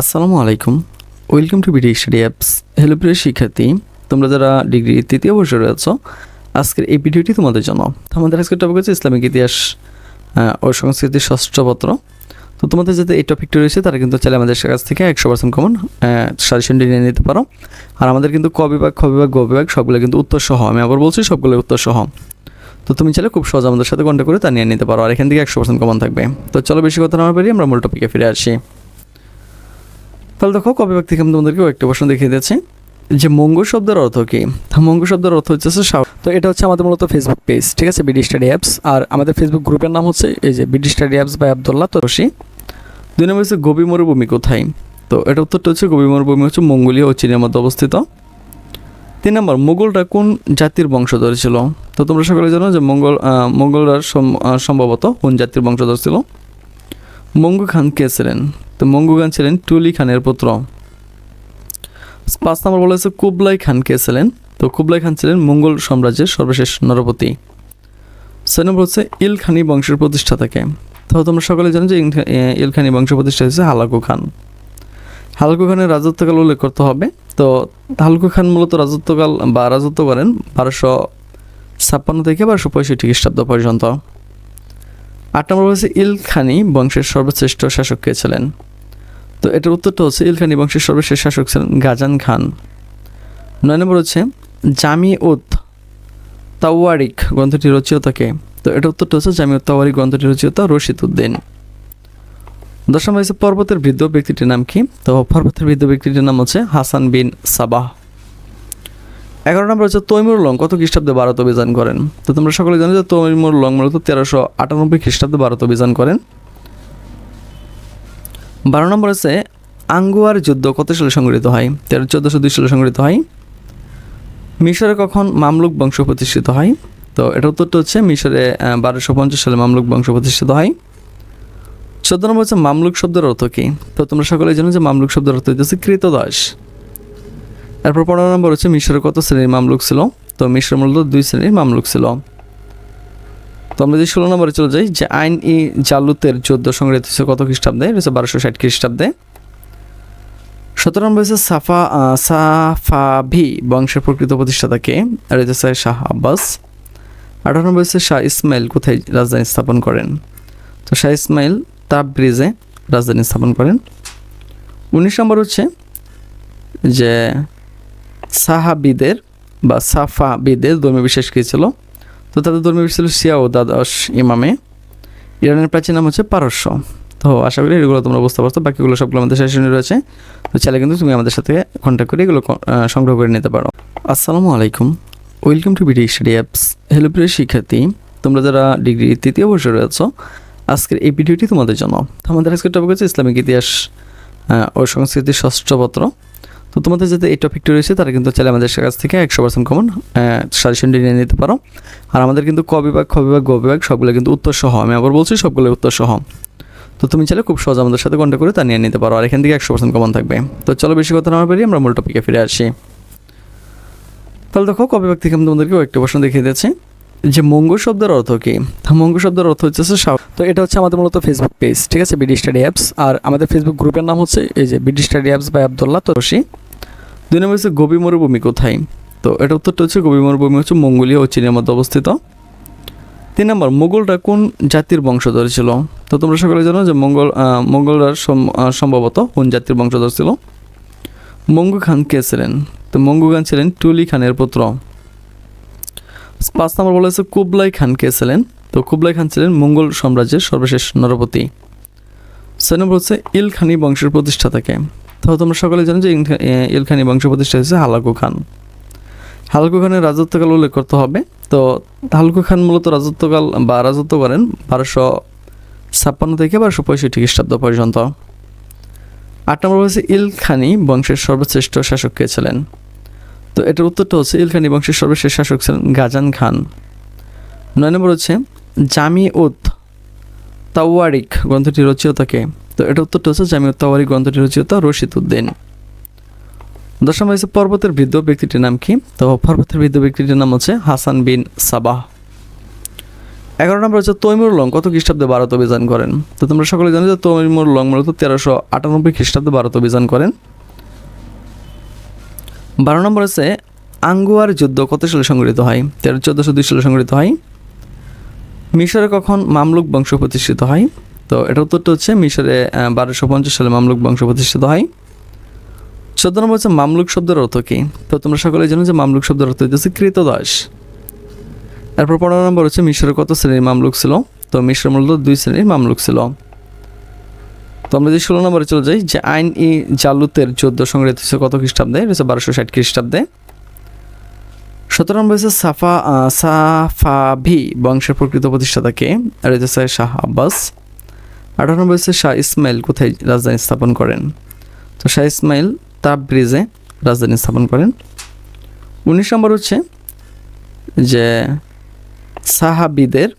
আসসালামু আলাইকুম। Welcome to BD study apps hello প্রিয় শিক্ষার্থী, তোমরা যারা ডিগ্রি তৃতীয় বর্ষে রয়েছ, আজকের এই ভিডিওটি তোমাদের জন্য। আমাদের আজকের টপিক হচ্ছে ইসলামিক ইতিহাস ও সংস্কৃতির ষষ্ঠ পত্র। তো তোমাদের যাতে এই টপিকটি রয়েছে, তারা কিন্তু চাইলে আমাদের কাছ থেকে একশো পার্সেন্ট কমন সাজেশনটি নিয়ে নিতে পারো। আর আমাদের কিন্তু ক বিভাগ, খ বিভাগ, গ বিভাগ, সবগুলো কিন্তু উত্তর সহ আমি আবার বলছি, সবগুলো উত্তর সহ তো তুমি চাইলে খুব সহজ আমাদের সাথে কন্ট্যাক্ট করে তা নিয়ে নিতে পারো, আর এখান থেকে একশো পার্সেন্ট কমন থাকবে। তো চলো বেশি কথা না পারি আমরা মূল টপিকে ফিরে আসি। তাহলে দেখো কবি ব্যক্তি থেকে আমি তোমাদেরকে একটা প্রশ্ন দেখিয়ে দিচ্ছি যে মঙ্গল শব্দের অর্থ কি? মঙ্গল শব্দের অর্থ হচ্ছে তো এটা হচ্ছে আমাদের মূলত ফেসবুক পেজ ঠিক আছে? বিডি স্টাডি অ্যাপস আর আমাদের ফেসবুক গ্রুপের নাম হচ্ছে এই যে BD study apps by Abdullah তরসি দুই নম্বর হচ্ছে গবি মরুভূমি কোথায়? তো এটা উত্তরটা হচ্ছে গবি মরুভূমি হচ্ছে মঙ্গোলিয়া ও চীনের মধ্যে অবস্থিত। তিন নম্বর, মোগলরা কোন জাতির বংশধর ছিল? তো তোমরা সকলে জানো যে মঙ্গল মোগলরা সম- সম্ভবত কোন জাতির বংশধর ছিল? মঙ্গু খান কে ছিলেন? তো মঙ্গু খান ছিলেন টুলি খানের পুত্র। পাঁচ নম্বর বলা হয়েছে, কুবলাই খান কে ছিলেন? তো কুবলাই খান ছিলেন মঙ্গল সাম্রাজ্যের সর্বশেষ নরপতি। ছয় নম্বর হচ্ছে, ইলখানি বংশের প্রতিষ্ঠাতাকে তো তোমরা সকলে জানো যে ইলখানি বংশ প্রতিষ্ঠা হয়েছে হালাকু খান। হালাকু খানের রাজত্বকাল উল্লেখ করতে হবে। তো হালকু খান মূলত রাজত্বকাল বা রাজত্ব করেন বারোশো ছাপ্পান্ন থেকে বারোশো পঁয়ষট্টি খ্রিস্টাব্দ পর্যন্ত। আট নম্বর হচ্ছে, ইলখানি বংশের সর্বশ্রেষ্ঠ শাসক কে ছিলেন? এটার উত্তরটা হচ্ছে ইলখানি বংশের সর্বশেষ শাসক ছিলেন গাজান খান। নয় নম্বর হচ্ছে জামি উদ তাওয়ারিক গ্রন্থটি রচিয়তাকে। তো এটার উত্তরটা হচ্ছে জামি উদ তাওয়ারিক গ্রন্থটি রচিয়তা রশিদ উদ্দিন। দশ নম্বর হচ্ছে পর্বতের বৃদ্ধ ব্যক্তিটির নাম কি? তো পর্বতের বৃদ্ধ ব্যক্তিটির নাম হচ্ছে হাসান বিন সাবাহ। এগারো নম্বর হচ্ছে তৈমুর লং, কত খ্রিস্টাব্দে ভারত অভিযান করেন? তো তোমরা সকলে জানো যে তৈমুর লং মূলত তেরোশো আটানব্বই খ্রিস্টাব্দে ভারত অভিযান করেন। বারো নম্বর আছে, আঙ্গুয়ার যুদ্ধ কত সালে সংগঠিত হয়? তেরো, চোদ্দোশো দুই সালে সংগঠিত হয়। মিশরে কখন মামলুক বংশ প্রতিষ্ঠিত হয়? তো এটা উত্তরটা হচ্ছে মিশরে বারোশো পঞ্চাশ সালে মামলুক বংশ প্রতিষ্ঠিত হয়। চোদ্দ নম্বর হচ্ছে মামলুক শব্দের অর্থ কী? তো তোমরা সকলে জানো যে মামলুক শব্দের অর্থ হচ্ছে কৃতদাস। এরপর পনেরো নম্বর হচ্ছে মিশরে কত শ্রেণির মামলুক ছিল? তো মিশরে মূলত দুই শ্রেণির মামলুক ছিল। তো আমরা যে ষোলো নম্বরে চলে যাই, যে আইন ই জালুতের যুদ্ধ সংগঠিত হচ্ছে কত খ্রিস্টাব্দে? হচ্ছে বারোশো ষাট খ্রিস্টাব্দে। সতেরো নম্বর হচ্ছে সাফা সাফাভি, বংশের প্রকৃত প্রতিষ্ঠাতাকে হচ্ছে স্যার শাহ আব্বাস। আঠারো নম্বর হচ্ছে শাহ ইসমাইল, কোথায় রাজধানী স্থাপন করেন? তো শাহ ইসমাইল তাপ ব্রিজে রাজধানী স্থাপন করেন। উনিশ নম্বর হচ্ছে যে সাহাবিদের বা সাফাবিদের ধর্মীয় বিশ্বাস কী ছিল? তো তাদের ধর্মীয় ছিল শিয়া ও দ্বাদশ ইমামে। ইরানের প্রাচীন নাম হচ্ছে পারস্য। তো আশা করি এগুলো তোমরা বুঝতে পারছ, বাকিগুলো সবগুলো আমাদের সেশনে রয়েছে। তো চাইলে কিন্তু তুমি আমাদের সাথে কন্ট্যাক্ট করে এগুলো সংগ্রহ করে নিতে পারো। আসসালামু আলাইকুম। Welcome to BD study apps hello প্রিয় শিক্ষার্থী। তোমরা যারা ডিগ্রি তৃতীয় বর্ষে রয়েছ, আজকের এই ভিডিওটি তোমাদের জন্য। আমাদের আজকের টপিক হচ্ছে ইসলামিক ইতিহাস ও সংস্কৃতির ষষ্ঠ পত্র। তো তোমাদের যাতে এই টপিকটি রয়েছে, তারা কিন্তু চাইলে আমাদের কাছ থেকে একশো পার্সেন্ট কমন সাজেশনটি নিয়ে নিতে পারো। আর আমাদের কিন্তু ক বিভাগ, খ বিভাগ, গ বিভাগ সবগুলো কিন্তু উত্তর সহ আমি আবার বলছি সবগুলো উত্তর সহ তো তুমি চাইলে খুব সহজ আমাদের সাথে কন্ট্যাক্ট করে তা নিয়ে নিতে পারো, আর এখান থেকে একশো পার্সেন্ট কমন থাকবে। তো চলো বেশি কথা না পারি আমরা মূল টপিকে ফিরে আসি। তাহলে দেখো কবি ব্যক্তি থেকে আমি তোমাদেরকে একটা প্রশ্ন দেখিয়ে দিচ্ছি যে মঙ্গল শব্দের অর্থ কি? মঙ্গল শব্দের অর্থ হচ্ছে তো এটা হচ্ছে আমাদের মূলত ফেসবুক পেজ ঠিক আছে? বিডি স্টাডি অ্যাপস আর আমাদের ফেসবুক গ্রুপের নাম হচ্ছে এই যে BD study apps by Abdullah তরসি দুই নম্বর হচ্ছে গবি মরুভূমি কোথায়? তো এটা উত্তরটা হচ্ছে গবি মরুভূমি হচ্ছে মঙ্গোলিয়া ও চীনের মধ্যে অবস্থিত। তিন নম্বর মোগলরা কোন জাতির বংশধর ছিল? তো তোমরা সকলে জানো যে মঙ্গল মোগলরা সম- সম্ভবত কোন জাতির বংশধর ছিল? মঙ্গু খান কে ছিলেন? তো মঙ্গু খান ছিলেন টুলি খানের পুত্র। পাঁচ নম্বর বলা হয়েছে কুবলাই খান কে ছিলেন? তো কুবলাই খান ছিলেন মঙ্গল সাম্রাজ্যের সর্বশেষ নরপতি। ছয় নম্বর হচ্ছে ইলখানি বংশের প্রতিষ্ঠাতাকে তো তোমরা সকলে জানো যে ইলখা- ইলখানি বংশ প্রতিষ্ঠা হয়েছে হালাকু খান। হালাকু খানের রাজত্বকাল উল্লেখ করতে হবে। তো হালকু খান মূলত রাজত্বকাল বা রাজত্ব করেন বারোশো ছাপ্পান্ন থেকে বারোশো পঁয়ষট্টি খ্রিস্টাব্দ পর্যন্ত। আট নম্বর হচ্ছে ইলখানি বংশের সর্বশ্রেষ্ঠ শাসক কে ছিলেন? তো এটার উত্তরটা হচ্ছে ইলখানি বংশের সর্বশেষ শাসক ছিলেন গাজান খান। নয় নম্বর হচ্ছে জামি উদ তাওয়ারিক গ্রন্থটি রচিয়তাকে তো এটা উত্তরটা হচ্ছে জামি উদ তাওয়ারিক গ্রন্থটি রচিয়তা রশিদ উদ্দিন। দশ নম্বর হচ্ছে পর্বতের বৃদ্ধ ব্যক্তিটির নাম কি? তো পর্বতের বৃদ্ধ ব্যক্তিটির নাম হচ্ছে হাসান বিন সাবাহ। এগারো নম্বর হচ্ছে তৈমুর লং, কত খ্রিস্টাব্দে ভারত অভিযান করেন? তো তোমরা সকলে জানো যে তৈমুর লং মূলত তেরোশো আটানব্বই খ্রিস্টাব্দে ভারত অভিযান করেন। বারো নম্বর হচ্ছে আঙ্গুয়ার যুদ্ধ কত সালে সংঘটিত হয়? তেরো, চোদ্দোশো দুই সালে সংঘটিত হয়। মিশরে কখন মামলুক বংশ প্রতিষ্ঠিত হয়? তো এটা উত্তরটা হচ্ছে মিশরে বারোশো পঞ্চাশ সালে মামলুক বংশ প্রতিষ্ঠিত হয়। চোদ্দ নম্বর হচ্ছে মামলুক শব্দের অর্থ কী? তো তোমরা সকলে জানো যে মামলুক শব্দের অর্থ হচ্ছে কৃতদাস। এরপর পনেরো নম্বর হচ্ছে মিশরে কত শ্রেণির মামলুক ছিল? তো মিশরের মূলত দুই শ্রেণির মামলুক ছিল। তো আমরা যদি ষোলো নম্বরে চলে যাই, যে আইন ই জালুতের যুদ্ধ সংগঠিত হচ্ছে কত খ্রিস্টাব্দে? হচ্ছে বারোশো ষাট খ্রিস্টাব্দে। সতেরো নম্বর হচ্ছে সাফা সাফাভি বংশের প্রকৃত প্রতিষ্ঠাতাকে আর হচ্ছে শাহ আব্বাস। আঠারো হচ্ছে শাহ ইসমাইল কোথায় রাজধানী স্থাপন করেন? তো শাহ ইসমাইল তাপ ব্রিজে রাজধানী স্থাপন করেন। উনিশ নম্বর হচ্ছে যে সাহাবিদের